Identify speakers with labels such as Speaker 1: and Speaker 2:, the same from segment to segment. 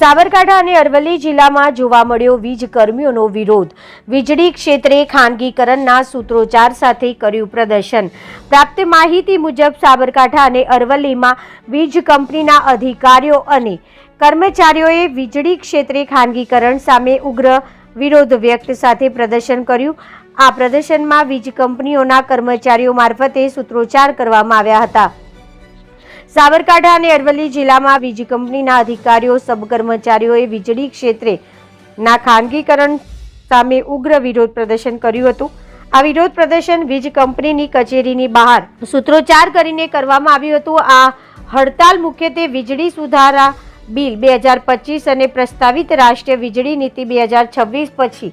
Speaker 1: સાબરકાંઠા અને અરવલ્લી જિલ્લામાં જોવા મળ્યો વીજ કર્મીઓનો વિરોધ. વીજળી ક્ષેત્રે ખાનગીકરણના સૂત્રોચ્ચાર સાથે કર્યું પ્રદર્શન. પ્રાપ્ત માહિતી મુજબ સાબરકાંઠા અને અરવલ્લીમાં વીજ કંપનીના અધિકારીઓ અને કર્મચારીઓએ વીજળી ક્ષેત્રે ખાનગીકરણ સામે ઉગ્ર વિરોધ વ્યક્ત સાથે પ્રદર્શન કર્યું. આ પ્રદર્શનમાં વીજ કંપનીઓના કર્મચારીઓ મારફતે સૂત્રોચ્ચાર કરવામાં આવ્યા હતા. સાબરકાંઠા અને અરવલ્લી જિલ્લામાં વીજ કંપનીના અધિકારીઓ સબ કર્મચારીઓએ વીજળી ક્ષેત્રે ના ખાનગીકરણ સામે ઉગ્ર વિરોધ પ્રદર્શન કર્યું હતું. આ વિરોધ પ્રદર્શન વીજ કંપનીની કચેરીની બહાર સૂત્રોચ્ચાર કરીને કરવામાં આવ્યું હતું. આ હડતાલ મુખ્યત્વે વીજળી સુધારા બિલ બે હજાર પચીસ અને પ્રસ્તાવિત રાષ્ટ્રીય વીજળી નીતિ બે હજાર છવ્વીસ પછી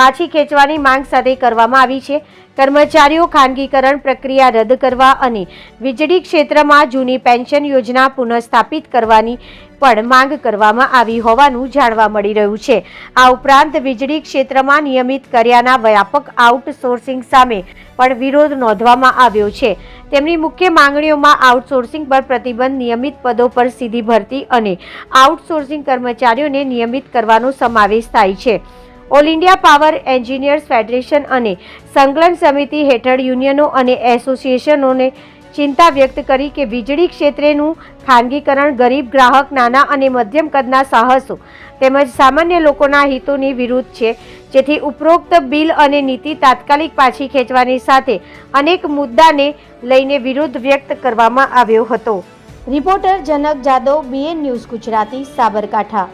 Speaker 1: પાછી ખેંચવાની માંગ સાથે કરવામાં આવી છે. કર્મચારીઓ ખાનગીકરણ પ્રક્રિયા રદ કરવા અને વીજળી ક્ષેત્રમાં જૂની પેન્શન યોજના પુનઃસ્થાપિત કરવાની પણ માંગ કરવામાં આવી હોવાનું જાણવા મળી રહ્યું છે. આ ઉપરાંત વીજળી ક્ષેત્રમાં નિયમિત કર્યાના વ્યાપક આઉટસોર્સિંગ સામે પણ વિરોધ નોંધવામાં આવ્યો છે. તેમની મુખ્ય માંગણીઓમાં આઉટસોર્સિંગ પર પ્રતિબંધ નિયમિત પદો પર સીધી ભરતી અને આઉટસોર્સિંગ કર્મચારીઓને નિયમિત કરવાનો સમાવેશ થાય છે. All India Power Engineers Federation અને સંકલન સમિતિ હેઠળ યુનિયનો અને એસોસિએશનોને ચિંતા વ્યક્ત કરી કે વીજળી ક્ષેત્રેનું ખાનગીકરણ ગરીબ ગ્રાહક, નાના અને મધ્યમ કદના સાહસો તેમજ સામાન્ય લોકોના હિતોની વિરુદ્ધ છે. જેથી ઉપરોક્ત બિલ અને નીતિ તાત્કાલિક પાછી ખેંચવાની સાથે અનેક મુદ્દાને લઈને વિરોધ વ્યક્ત કરવામાં આવ્યો હતો. Reporter Janak Jadav BN News Gujarati, Sabarkantha.